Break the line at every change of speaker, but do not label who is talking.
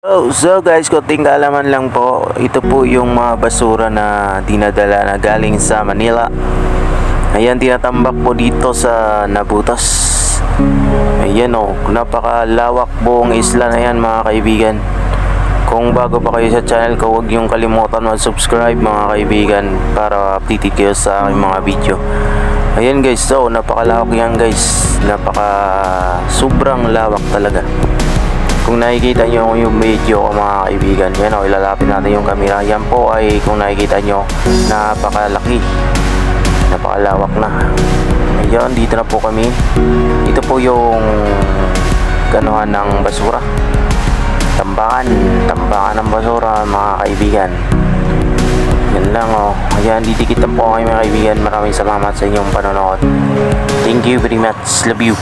Oh, so guys, kunting kaalaman lang po. Ito po yung mga basura na dinadala na galing sa Manila. Ayan, tinatambak po dito sa Nabutas. Ayan oh, napakalawak buong isla na yan mga kaibigan. Kung bago pa kayo sa channel ko, huwag yung kalimutan mag-subscribe mga kaibigan para updated kayo sa aking mga video. Ayan guys, so napakalawak yan guys. Napaka sobrang lawak talaga. Kung nakikita nyo yung video ko mga kaibigan, yan o, ilalapit natin yung camera. Yan po ay kung nakikita nyo, napakalaki. Napakalawak na. Ayun, dito na po kami. Ito po yung ganuhan ng basura. Tambakan, tambakan ng basura mga kaibigan. Yan lang oh. Ayan, didikit na po kami mga kaibigan. Maraming salamat sa inyong panonood. Thank you very much. Love you.